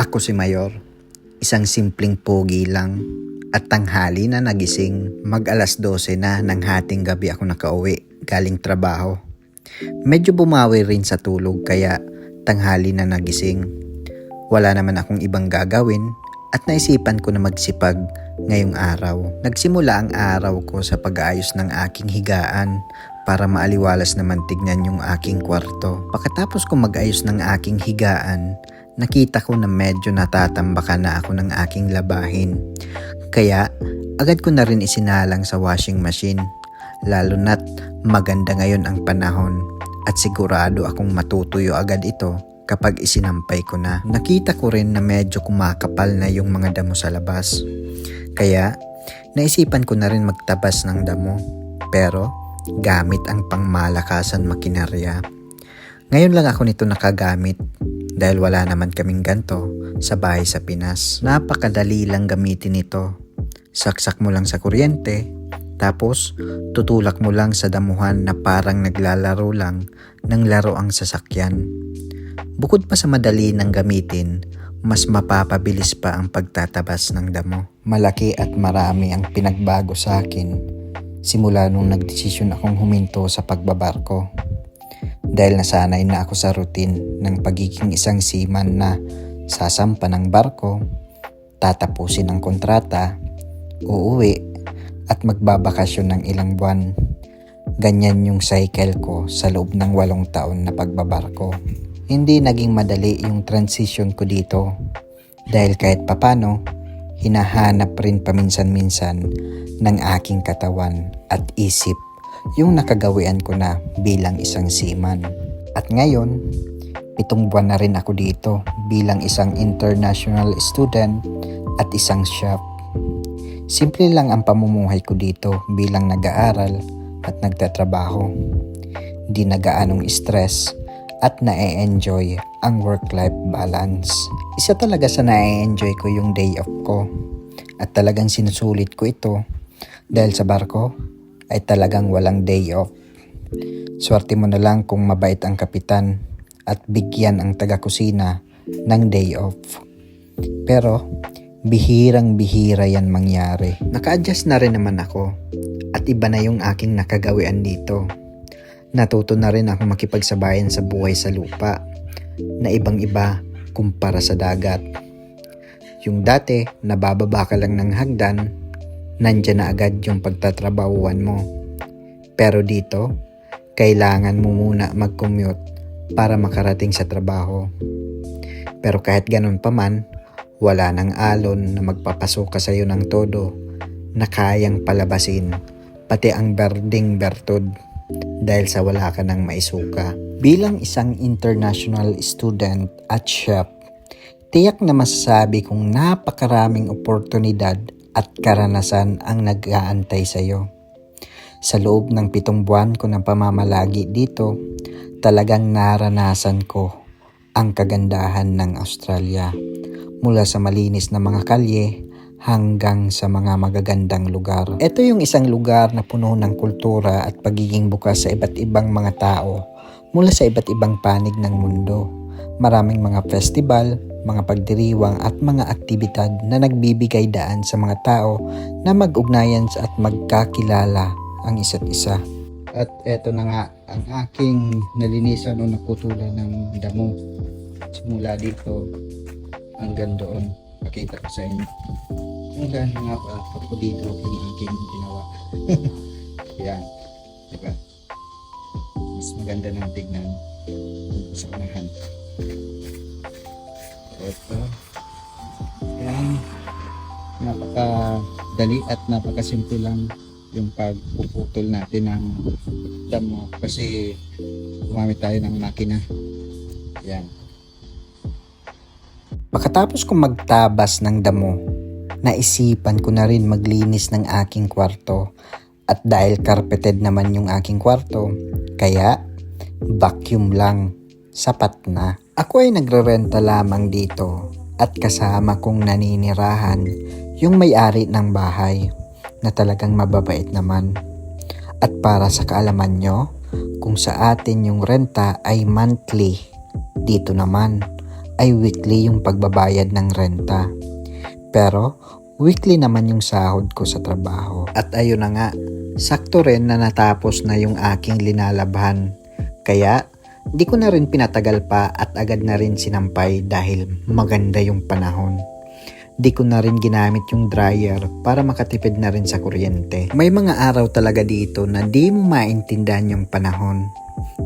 Ako si Mayor, isang simpleng pogi lang at tanghali na nagising. Mag alas 12 na ng hating gabi ako nakauwi galing trabaho. Medyo bumawi rin sa tulog kaya tanghali na nagising. Wala naman akong ibang gagawin at naisipan ko na magsipag ngayong araw. Nagsimula ang araw ko sa pag-aayos ng aking higaan para maaliwalas naman tignan yung aking kwarto. Pagkatapos ko mag-ayos ng aking higaan, nakita ko na medyo natatambakan na ako ng aking labahin. Kaya agad ko na rin isinalang sa washing machine. Lalo na't maganda ngayon ang panahon at sigurado akong matutuyo agad ito kapag isinampay ko na. Nakita ko rin na medyo kumakapal na yung mga damo sa labas. Kaya naisipan ko na rin magtabas ng damo. Pero gamit ang pangmalakasan makinarya. Ngayon lang ako nito nakagamit dahil wala naman kaming ganto sa bahay sa Pinas. Napakadali lang gamitin ito. Saksak mo lang sa kuryente, tapos tutulak mo lang sa damuhan na parang naglalaro lang ng laro ang sasakyan. Bukod pa sa madali ng gamitin, mas mapapabilis pa ang pagtatabas ng damo. Malaki at marami ang pinagbago sa akin simula nung nagdesisyon akong huminto sa pagbabarko. Dahil nasanay na ako sa routine ng pagiging isang seaman na sasampa ng barko, tatapusin ang kontrata, uuwi at magbabakasyon ng ilang buwan. Ganyan yung cycle ko sa loob ng walong taon na pagbabarko. Hindi naging madali yung transition ko dito dahil kahit papano, hinahanap rin paminsan-minsan ng aking katawan at isip yung nakagawian ko na bilang isang seaman. At ngayon, pitong buwan na rin ako dito bilang isang international student at isang chef. Simple lang ang pamumuhay ko dito bilang nag-aaral at nagtatrabaho. Di nagaanong stress at na-enjoy ang work-life balance. Isa talaga sa na-enjoy ko yung day off ko at talagang sinusulit ko ito dahil sa barko ay talagang walang day off. Swerte mo na lang kung mabait ang kapitan at bigyan ang taga-kusina ng day off. Pero bihirang bihira yan mangyari. Naka-adjust na rin naman ako at iba na yung aking nakagawian dito. Natuto na rin ako makipagsabayan sa buhay sa lupa na ibang iba kumpara sa dagat. Yung dati, nabababa ka lang ng hagdan, nandyan na agad yung pagtatrabahuan mo. Pero dito, kailangan mo muna mag-commute para makarating sa trabaho. Pero kahit ganun pa man, wala nang alon na magpapasok ka sa'yo ng todo na kayang palabasin, pati ang berding bertod dahil sa wala ka nang maisuka. Bilang isang international student at chef, tiyak na masasabi kong napakaraming oportunidad at karanasan ang nag-aantay sa iyo. Sa loob ng pitong buwan ko ng pamamalagi dito, talagang naranasan ko ang kagandahan ng Australia. Mula sa malinis na mga kalye hanggang sa mga magagandang lugar. Ito yung isang lugar na puno ng kultura at pagiging bukas sa iba't ibang mga tao mula sa iba't ibang panig ng mundo. Maraming mga festival, mga pagdiriwang at mga aktibidad na nagbibigay daan sa mga tao na mag-ugnayan at magkakilala ang isa't isa. At eto na nga ang aking nalinisan o naputulan ng damo. Simula dito hanggang doon. Pakita ko sa inyo. Hanggang nga pa ako dito yung aking ginawa. Yan. Diba? Mas maganda ng tignan sa unahan. Ito. Yan. Napakadali at napakasimple lang yung pagpuputol natin ng damo kasi gumamit tayo ng makina. Yan. Pagkatapos kong magtabas ng damo, naisipan ko na rin maglinis ng aking kwarto at dahil carpeted naman yung aking kwarto, kaya vacuum lang, sapat na. Ako ay nagrerenta lamang dito at kasama kong naninirahan yung may-ari ng bahay na talagang mababait naman. At para sa kaalaman nyo, kung sa atin yung renta ay monthly, dito naman ay weekly yung pagbabayad ng renta. Pero weekly naman yung sahod ko sa trabaho. At ayun na nga, sakto rin na natapos na yung aking linalabhan. Kaya di ko na rin pinatagal pa at agad na rin sinampay dahil maganda yung panahon. Di ko na rin ginamit yung dryer para makatipid na rin sa kuryente. May mga araw talaga dito na di mo maintindihan yung panahon.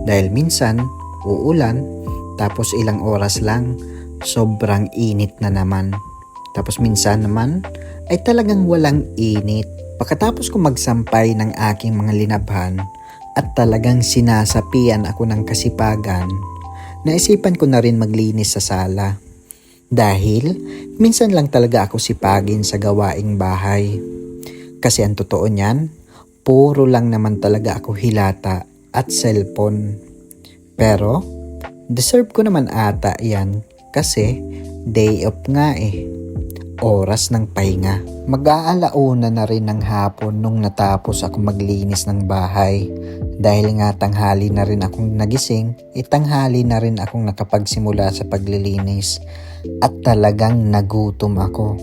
Dahil minsan, uulan, tapos ilang oras lang, sobrang init na naman. Tapos minsan naman, ay talagang walang init. Pagkatapos ko magsampay ng aking mga linabhan at talagang sinasapian ako ng kasipagan, naisipan ko na rin maglinis sa sala. Dahil minsan lang talaga ako sipagin sa gawaing bahay. Kasi ang totoo niyan, puro lang naman talaga ako hilata at cellphone. Pero, deserve ko naman ata yan kasi day off nga eh. Oras ng pahinga. Mag-aalauna na rin ng hapon nung natapos ako maglinis ng bahay. Dahil nga tanghali na rin akong nagising, itanghali na rin akong nakapagsimula sa paglilinis. At talagang nagutom ako.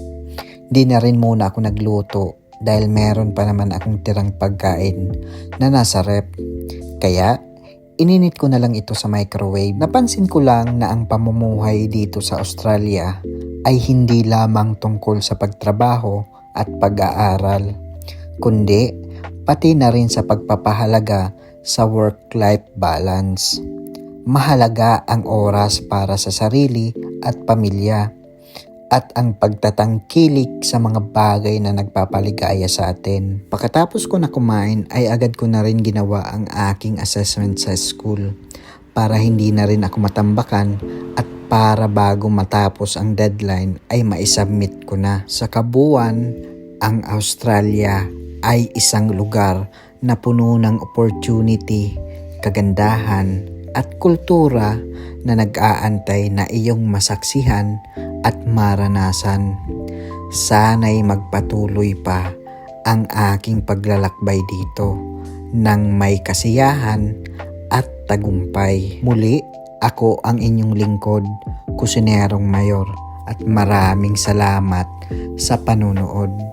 Di na rin muna ako nagluto dahil meron pa naman akong tirang pagkain na nasa rep. Kaya, ininit ko na lang ito sa microwave. Napansin ko lang na ang pamumuhay dito sa Australia ay hindi lamang tungkol sa pagtrabaho at pag-aaral, kundi pati na rin sa pagpapahalaga sa work-life balance. Mahalaga ang oras para sa sarili at pamilya at ang pagtatangkilik sa mga bagay na nagpapaligaya sa atin. Pagkatapos ko na kumain ay agad ko na rin ginawa ang aking assessment sa school para hindi na rin ako matambakan at para bago matapos ang deadline ay maisubmit ko na. Sa kabuuan, ang Australia ay isang lugar na puno ng opportunity, kagandahan at kultura na nag-aantay na iyong masaksihan at maranasan. Sana'y magpatuloy pa ang aking paglalakbay dito ng may kasiyahan at tagumpay. Muli, ako ang inyong lingkod, Kusinerong Mayor at maraming salamat sa panunood.